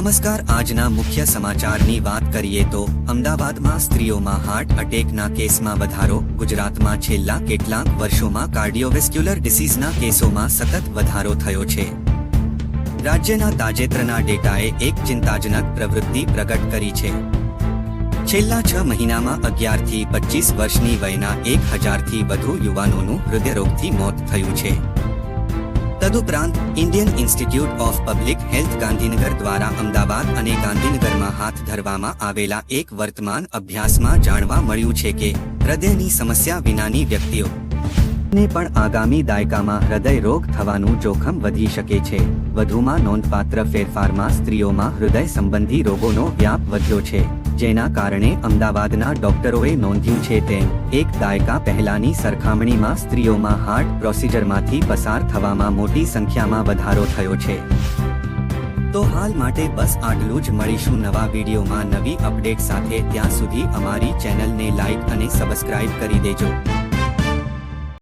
નમસ્કાર, આજના મુખ્ય સમાચારની વાત કરીએ તો અમદાવાદમાં સ્ત્રીઓમાં હાર્ટ અટેકના કેસમાં વધારો, ગુજરાતમાં છેલ્લા કેટલાક વર્ષોમાં કાર્ડિયોવેસ્ક્યુલર ડિસીઝના કેસોમાં સતત વધારો થયો છે. રાજ્યના તાજેતરના ડેટાએ એક ચિંતાજનક પ્રવૃત્તિ પ્રગટ કરી છે. છેલ્લા છ મહિનામાં અગિયારથી પચીસ વર્ષની વયના એક હજારથી વધુ યુવાનોનું હૃદયરોગથી મોત થયું છે. તદુપરાંત Indian Institute of Public Health Gandhinagar દ્વારા અમદાવાદ અને ગાંધીનગરમાં હાથ ધરવામાં આવેલા એક વર્તમાન અભ્યાસમાં જાણવા મળ્યું છે કે હૃદયની સમસ્યા વિનાની વ્યક્તિઓ ને પણ આગામી દાયકામાં હૃદય રોગ થવાનું જોખમ વધી શકે છે. વધુમાં નોંધપાત્ર ફેરફારમાં સ્ત્રીઓમાં હૃદય સંબંધી રોગોનો વ્યાપ વધ્યો છે. જેના કારણે અમદાવાદના ડોક્ટરોએ નોંધ્યું છે તેમ, એક દાયકા પહેલાની સરખામણીમાં સ્ત્રીઓમાં હાર્ટ પ્રોસિજરમાંથી પસાર થવામાં મોટી સંખ્યામાં વધારો થયો છે. તો હાલ માટે બસ આટલું જ. મળીશું નવા વિડીયોમાં નવી અપડેટ સાથે. ત્યાં સુધી અમારી ચેનલને લાઇક અને સબસ્ક્રાઇબ કરી દેજો.